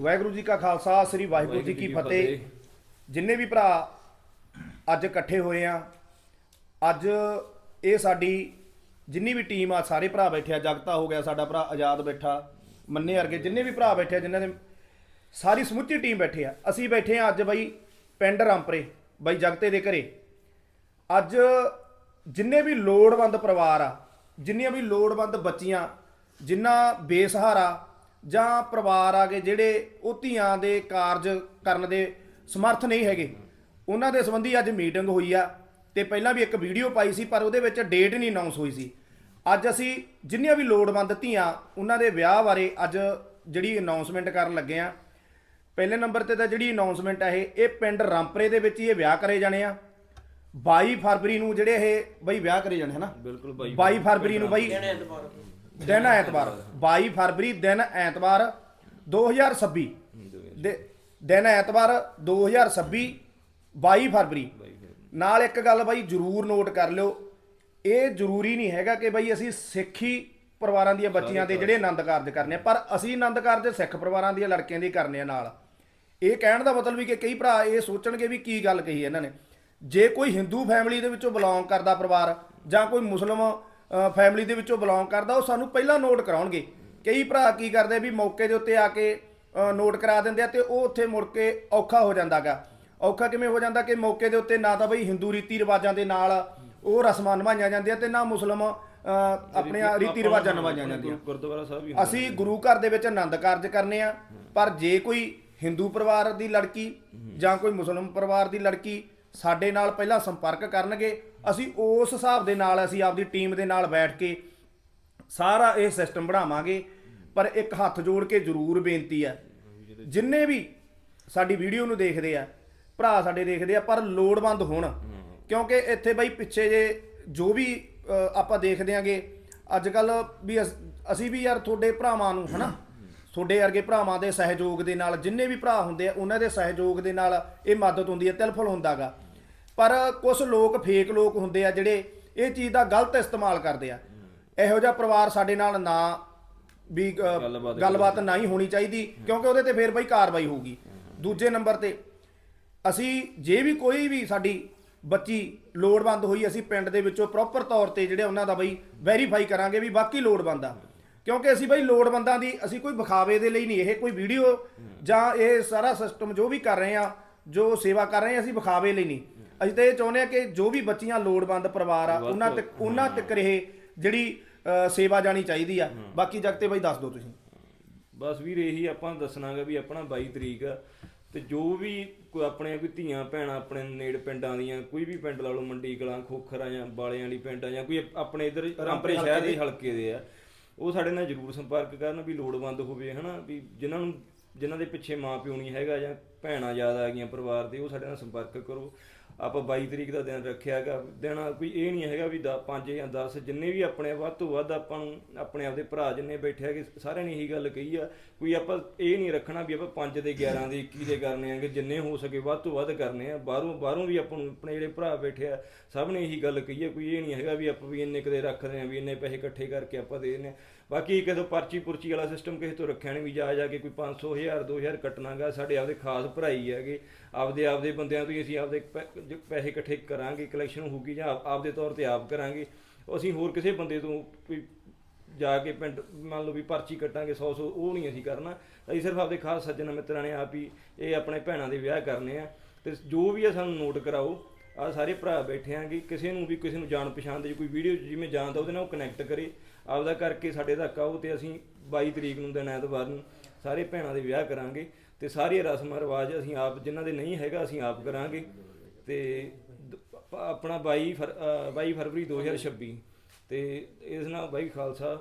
ਵਾਹਿਗੁਰੂ ਜੀ ਕਾ ਖਾਲਸਾ ਸ੍ਰੀ ਵਾਹਿਗੁਰੂ ਜੀ ਕੀ ਫਤਿਹ। ਜਿੰਨੇ ਵੀ ਭਰਾ ਅੱਜ ਇਕੱਠੇ ਹੋਏ ਆ ਅੱਜ ਇਹ ਸਾਡੀ ਜਿੰਨੀ ਵੀ ਟੀਮ ਆ ਸਾਰੇ ਭਰਾ ਬੈਠੇ ਆ ਜਗਤਾ ਹੋ ਗਿਆ ਸਾਡਾ ਭਰਾ ਆਜ਼ਾਦ ਬੈਠਾ ਮੰਨੇ ਵਰਗੇ ਜਿੰਨੇ ਵੀ ਭਰਾ ਬੈਠੇ ਆ ਜਿਨ੍ਹਾਂ ਦੇ ਸਾਰੀ ਸਮੁੱਚੀ ਟੀਮ ਬੈਠੇ ਆ ਅਸੀਂ ਬੈਠੇ ਆ ਅੱਜ ਬਈ ਪਿੰਡ ਰਾਮਪਰੇ ਬਈ ਜਗਤੇ ਦੇ ਘਰੇ। ਅੱਜ ਜਿੰਨੇ ਵੀ ਲੋੜਵੰਦ ਪਰਿਵਾਰ ਆ ਜਿੰਨੀਆਂ ਵੀ ਲੋੜਵੰਦ ਬੱਚੀਆਂ ਜਿਨ੍ਹਾਂ ਬੇਸਹਾਰਾ ਜਾਂ ਪਰਿਵਾਰ ਆ ਗਏ ਜਿਹੜੇ ਉਹ ਧੀਆਂ ਦੇ ਕਾਰਜ ਕਰਨ ਦੇ ਸਮਰਥ ਨਹੀਂ ਹੈਗੇ। ਉਹਨਾਂ ਦੇ ਸੰਬੰਧੀ ਅੱਜ ਮੀਟਿੰਗ ਹੋਈ ਆ ਤੇ ਪਹਿਲਾਂ ਵੀ ਇੱਕ ਵੀਡੀਓ ਪਾਈ ਸੀ ਪਰ ਉਹਦੇ ਵਿੱਚ ਡੇਟ ਨਹੀਂ ਅਨਾਉਂਸ ਹੋਈ ਸੀ। ਅੱਜ ਅਸੀਂ ਜਿੰਨੀਆਂ ਵੀ ਲੋੜਵੰਦ ਧੀਆਂ ਉਹਨਾਂ ਦੇ ਵਿਆਹ ਬਾਰੇ ਅੱਜ ਜਿਹੜੀ ਅਨਾਉਂਸਮੈਂਟ ਕਰਨ ਲੱਗੇ ਆ। ਪਹਿਲੇ ਨੰਬਰ ਤੇ ਤਾਂ ਜਿਹੜੀ ਅਨਾਉਂਸਮੈਂਟ ਹੈ ਇਹ ਇਹ ਪਿੰਡ ਰਾਮਪਰੇ ਦੇ ਵਿੱਚ ਹੀ ਇਹ ਵਿਆਹ ਕਰੇ ਜਾਣੇ ਆ। 22 ਫਰਵਰੀ ਨੂੰ ਜਿਹੜੇ ਇਹ ਬਈ ਵਿਆਹ ਕਰੇ ਜਾਣੇ ਹਨਾ? ਬਿਲਕੁਲ ਬਾਈ 22 ਫਰਵਰੀ ਨੂੰ ਬਈ ਦਿਨ ਐਤਵਾਰ 22 ਫਰਵਰੀ ਦਿਨ ਐਤਵਾਰ 2026 ਦੇ- ਦਿਨ ਐਤਵਾਰ 2026 22 ਫਰਵਰੀ। ਨਾਲ ਇੱਕ ਗੱਲ ਬਾਈ ਜਰੂਰ ਨੋਟ ਕਰ ਲਿਓ। ਇਹ ਜ਼ਰੂਰੀ ਨਹੀਂ ਹੈਗਾ ਕਿ ਬਈ ਅਸੀਂ ਸਿੱਖੀ ਪਰਿਵਾਰਾਂ ਦੀਆਂ ਬੱਚੀਆਂ ਦੇ ਜਿਹੜੇ ਆਨੰਦ ਕਾਰਜ ਕਰਨੇ ਆ ਪਰ ਅਸੀਂ ਆਨੰਦ ਕਾਰਜ ਸਿੱਖ ਪਰਿਵਾਰਾਂ ਦੀਆਂ ਲੜਕੀਆਂ ਦੇ ਕਰਨੇ ਆ ਨਾਲ। ਇਹ ਕਹਿਣ ਦਾ ਮਤਲਬ ਵੀ ਕਿ ਕਈ ਭਰਾ ਇਹ ਸੋਚਣਗੇ ਵੀ ਕੀ ਗੱਲ ਕਹੀ ਇਹਨਾਂ ਨੇ। ਜੇ ਕੋਈ ਹਿੰਦੂ ਫੈਮਿਲੀ ਦੇ ਵਿੱਚੋਂ ਬਿਲੋਂਗ ਕਰਦਾ ਪਰਿਵਾਰ ਜਾਂ ਕੋਈ ਮੁਸਲਮ ਫੈਮਿਲੀ ਦੇ ਵਿੱਚੋਂ ਬਿਲੋਂਗ ਕਰਦਾ ਉਹ ਸਾਨੂੰ ਪਹਿਲਾਂ ਨੋਟ ਕਰਾਉਣਗੇ। ਕਈ ਭਰਾ ਕੀ ਕਰਦੇ ਵੀ ਮੌਕੇ ਦੇ ਉੱਤੇ ਆ ਕੇ ਨੋਟ ਕਰਾ ਦਿੰਦੇ ਆ ਤੇ ਉਹ ਉੱਥੇ ਮੁੜ ਕੇ ਔਖਾ ਹੋ ਜਾਂਦਾਗਾ। ਔਖਾ ਕਿਵੇਂ ਹੋ ਜਾਂਦਾ ਕਿ ਮੌਕੇ ਦੇ ਉੱਤੇ ਨਾ ਤਾਂ ਬਈ ਹਿੰਦੂ ਰੀਤੀ ਰਿਵਾਜਾਂ ਦੇ ਨਾਲ ਉਹ ਰਸਮਾਂ ਨਿਭਾਈਆਂ ਜਾਂਦੀਆਂ ਤੇ ਨਾ ਮੁਸਲਮ ਆਪਣੇ ਰੀਤੀ ਰਿਵਾਜਾਂ ਨਿਭਾਈਆਂ ਜਾਂਦੀਆਂ। ਗੁਰਦੁਆਰਾ ਸਾਹਿਬ ਵੀ ਅਸੀਂ ਗੁਰੂ ਘਰ ਦੇ ਵਿੱਚ ਆਨੰਦ ਕਾਰਜ ਕਰਨੇ ਆ ਪਰ ਜੇ ਕੋਈ ਹਿੰਦੂ ਪਰਿਵਾਰ ਦੀ ਲੜਕੀ ਜਾਂ ਕੋਈ ਮੁਸਲਮ ਪਰਿਵਾਰ ਦੀ ਲੜਕੀ ਸਾਡੇ ਨਾਲ ਪਹਿਲਾਂ ਸੰਪਰਕ ਕਰਨਗੇ ਅਸੀਂ ਉਸ ਹਿਸਾਬ ਦੇ ਨਾਲ ਅਸੀਂ ਆਪਦੀ ਟੀਮ ਦੇ ਨਾਲ ਬੈਠ ਕੇ ਸਾਰਾ ਇਹ ਸਿਸਟਮ ਬਣਾਵਾਂਗੇ। ਪਰ ਇੱਕ ਹੱਥ ਜੋੜ ਕੇ ਜ਼ਰੂਰ ਬੇਨਤੀ ਹੈ ਜਿੰਨੇ ਵੀ ਸਾਡੀ ਵੀਡੀਓ ਨੂੰ ਦੇਖਦੇ ਆ, ਭਰਾ ਸਾਡੇ ਦੇਖਦੇ ਆ, ਪਰ ਲੋੜਵੰਦ ਹੋਣ। ਕਿਉਂਕਿ ਇੱਥੇ ਬਈ ਪਿੱਛੇ ਜੇ ਜੋ ਵੀ ਆਪਾਂ ਦੇਖਦੇ ਆਂਗੇ ਅੱਜ ਕੱਲ ਵੀ ਅਸੀਂ ਵੀ ਯਾਰ ਤੁਹਾਡੇ ਭਰਾਵਾਂ ਨੂੰ, ਹਨਾ? ਤੁਹਾਡੇ ਵਰਗੇ ਭਰਾਵਾਂ ਦੇ ਸਹਿਯੋਗ ਦੇ ਨਾਲ, ਜਿੰਨੇ ਵੀ ਭਰਾ ਹੁੰਦੇ ਆ, ਉਹਨਾਂ ਦੇ ਸਹਿਯੋਗ ਦੇ ਨਾਲ ਇਹ ਮਦਦ ਹੁੰਦੀ ਹੈ ਤਿਲਫਲ ਹੁੰਦਾਗਾ। ਪਰ ਕੁਝ ਲੋਕ ਫੇਕ ਲੋਕ ਹੁੰਦੇ ਆ ਜਿਹੜੇ ਇਹ ਚੀਜ਼ ਦਾ ਗਲਤ ਇਸਤੇਮਾਲ ਕਰਦੇ ਆ। ਇਹੋ ਜਿਹਾ ਪਰਿਵਾਰ ਸਾਡੇ ਨਾਲ ਨਾ ਵੀ ਅ, ਗੱਲਬਾਤ ਗੱਲਬਾਤ ਨਾ ਹੀ ਹੋਣੀ ਚਾਹੀਦੀ ਕਿਉਂਕਿ ਉਹਦੇ ਤੇ ਫੇਰ ਬਈ ਕਾਰਵਾਈ ਹੋਊਗੀ। ਦੂਜੇ ਨੰਬਰ ਤੇ ਅਸੀਂ ਜੇ ਵੀ ਕੋਈ ਵੀ ਸਾਡੀ ਬੱਚੀ ਲੋੜਵੰਦ ਹੋਈ ਅਸੀਂ ਪਿੰਡ ਦੇ ਵਿੱਚੋਂ ਪ੍ਰੋਪਰ ਤੌਰ ਤੇ ਜਿਹੜੇ ਉਹਨਾਂ ਦਾ ਬਈ ਵੈਰੀਫਾਈ ਕਰਾਂਗੇ ਵੀ ਬਾਕੀ ਲੋੜਵੰਦ ਆ। ਕਿਉਂਕਿ ਅਸੀਂ ਬਈ ਲੋੜਵੰਦਾਂ ਦੀ ਅਸੀਂ ਕੋਈ ਵਿਖਾਵੇ ਦੇ ਲਈ ਨਹੀਂ ਇਹ ਕੋਈ ਵੀਡੀਓ ਜਾਂ ਇਹ ਸਾਰਾ ਸਿਸਟਮ ਜੋ ਵੀ ਕਰ ਰਹੇ ਆ ਜੋ ਸੇਵਾ ਕਰ ਰਹੇ ਆ ਅਸੀਂ ਵਿਖਾਵੇ ਲਈ ਨਹੀਂ। ਅਸੀਂ ਤਾਂ ਇਹ ਚਾਹੁੰਦੇ ਆ ਕਿ ਜੋ ਵੀ ਬੱਚੀਆਂ ਲੋੜਵੰਦ ਪਰਿਵਾਰ ਆ ਉਹਨਾਂ ਤੱਕ ਉਹਨਾਂ ਤੱਕ ਇਹ ਜਿਹੜੀ ਅ, ਸੇਵਾ ਜਾਣੀ ਚਾਹੀਦੀ ਆ। ਬਾਕੀ ਜਗਤੇ ਬਈ ਦੱਸ ਦਿਓ ਤੁਸੀਂ। ਬਸ ਵੀਰ ਇਹੀ ਆਪਾਂ ਦੱਸਣਾਗਾ ਵੀ ਆਪਣਾ 22 ਤਰੀਕ ਆ। ਤੇ ਜੋ ਵੀ ਕੋਈ ਆਪਣੇ ਕੋਈ ਧੀਆਂ ਭੈਣਾਂ ਆਪਣੇ ਨੇੜ ਪਿੰਡਾਂ ਦੀਆਂ ਕੋਈ ਵੀ ਪਿੰਡ ਲਾ ਲਓ ਮੰਡੀ ਕਲਾਂ ਖੋਖਰਾ ਜਾਂ ਬਾਲਿਆਂ ਵਾਲੀ ਪਿੰਡ ਆ ਜਾਂ ਕੋਈ ਆਪਣੇ ਇਧਰ ਰਾਮਪੁਰੇ ਸ਼ਹਿਰ ਦੇ ਹਲਕੇ ਦੇ। ਆ ਉਹ ਸਾਡੇ ਨਾਲ ਜਰੂਰ ਸੰਪਰਕ ਕਰਨ ਵੀ ਲੋੜਵੰਦ ਹੋਵੇ ਹਨਾ? ਵੀ ਜਿਨ੍ਹਾਂ ਨੂੰ ਜਿਨ੍ਹਾਂ ਦੇ ਪਿੱਛੇ ਮਾਂ ਪਿਓ ਨਹੀਂ ਹੈਗਾ ਜਾਂ ਭੈਣਾਂ ਜ਼ਿਆਦਾ ਆ ਗਈਆਂ ਪਰਿਵਾਰ ਦੇ ਉਹ ਸਾਡੇ ਨਾਲ ਸੰਪਰਕ ਕਰੋ। ਆਪਾਂ 22 ਤਰੀਕ ਦਾ ਦਿਨ ਰੱਖਿਆ ਹੈਗਾ, ਦਿਨ ਕੋਈ ਇਹ ਨਹੀਂ ਹੈਗਾ ਵੀ 5 ਜਾਂ 10 ਜਿੰਨੇ ਵੀ ਆਪਣੇ ਵੱਧ ਤੋਂ ਵੱਧ ਆਪਾਂ ਨੂੰ ਆਪਣੇ ਆਪਦੇ ਭਰਾ ਜਿੰਨੇ ਬੈਠੇ ਹੈਗੇ ਸਾਰਿਆਂ ਨੇ ਇਹੀ ਗੱਲ ਕਹੀ ਆ ਕੋਈ ਆਪਾਂ ਇਹ ਨਹੀਂ ਰੱਖਣਾ ਵੀ ਆਪਾਂ 5 ਦੇ 11 ਦੇ 21 ਦੇ ਕਰਨੇ ਆਗੇ ਜਿੰਨੇ ਹੋ ਸਕੇ ਵੱਧ ਤੋਂ ਵੱਧ ਕਰਨੇ ਆ, ਬਾਹਰੋਂ ਬਾਹਰੋਂ ਵੀ ਆਪਾਂ ਨੂੰ ਆਪਣੇ ਜਿਹੜੇ ਭਰਾ ਬੈਠੇ ਆ, ਸਭ ਨੇ ਇਹੀ ਗੱਲ ਕਹੀ ਆ ਕੋਈ ਇਹ ਨਹੀਂ ਹੈਗਾ ਵੀ ਆਪਾਂ ਵੀ ਇੰਨੇ ਕਦੇ ਰੱਖਦੇ ਆ, ਵੀ ਇੰਨੇ ਪੈਸੇ ਇਕੱਠੇ ਕਰਕੇ ਆਪਾਂ ਦੇ ਦਿੰਦੇ ਆ। ਬਾਕੀ ਕਿਸੇ ਪਰਚੀ ਪੁਰਚੀ ਵਾਲਾ ਸਿਸਟਮ ਕਿਸੇ ਤੋਂ ਰੱਖਿਆ ਨਹੀਂ ਵੀ ਜਾ ਜਾ ਕੇ ਕੋਈ 500 1000 2000 ਕੱਟਣਾਗਾ, ਸਾਡੇ ਆਪਦੇ ਖਾਸ ਭਰਾਈ ਹੈਗੇ। ਆਪਦੇ ਆਪਦੇ ਬੰਦਿਆਂ ਤੋਂ ਹੀ ਅਸੀਂ ਆਪਦੇ ਪੈ- ਜ- ਪੈਸੇ ਇਕੱਠੇ ਕਰਾਂਗੇ ਕਲੈਕਸ਼ਨ ਹੋਊਗੀ ਜਾਂ ਆਪਦੇ ਤੌਰ ਤੇ ਆਪ ਕਰਾਂਗੇ। ਅਸੀਂ ਹੋਰ ਕਿਸੇ ਬੰਦੇ ਤੋਂ ਕੋਈ ਜਾ ਕੇ ਪਿੰਡ, ਮੰਨ ਲਓ ਵੀ ਪਰਚੀ ਕੱਟਾਂਗੇ 100 100 ਉਹ ਨਹੀਂ ਅਸੀਂ ਕਰਨਾ। ਅਸੀਂ ਸਿਰਫ ਆਪਦੇ ਖਾਸ ਸੱਜਣ ਮਿੱਤਰਾਂ ਨੇ ਆਪ ਹੀ ਇਹ ਆਪਣੇ ਭੈਣਾਂ ਦੇ ਵਿਆਹ ਕਰਨੇ ਆ। ਤੇ ਜੋ ਵੀ ਆ ਸਾਨੂੰ ਨੋਟ ਕਰਾਓ। ਆ ਸਾਰੇ ਭਰਾ ਬੈਠੇ ਆਂਗੇ ਕਿਸੇ ਨੂੰ ਵੀ ਕਿਸੇ ਨੂੰ ਜਾਣ ਪਛਾਣ ਦੇ ਕੋਈ ਵੀਡੀਓ ਜਿਵੇਂ ਜਾਣਦਾ ਉਹਦੇ ਨਾਲ ਉਹ ਕਨੈਕਟ ਕਰੇ। ਆਪਦਾ ਕਰਕੇ ਸਾਡੇ ਤੱਕ ਆਓ ਤੇ ਅਸੀਂ 22 ਤਰੀਕ ਨੂੰ ਦਿਨ ਐਤਵਾਰ ਨੂੰ ਸਾਰੇ ਭੈਣਾਂ ਦੇ ਵਿਆਹ ਕਰਾਂਗੇ ਤੇ ਸਾਰੀਆਂ ਰਸਮਾਂ ਰਿਵਾਜ ਅਸੀਂ ਆਪ ਜਿਨ੍ਹਾਂ ਦੇ ਨਹੀਂ ਹੈਗਾ ਅਸੀਂ ਆਪ ਕਰਾਂਗੇ। ਤੇ ਦ- ਆਪਣਾ 22 ਫਰ- ਅ, 22 ਫਰਵਰੀ 2026 ਤੇ ਇਸ ਨਾਲ ਬਾਈ ਖਾਲਸਾ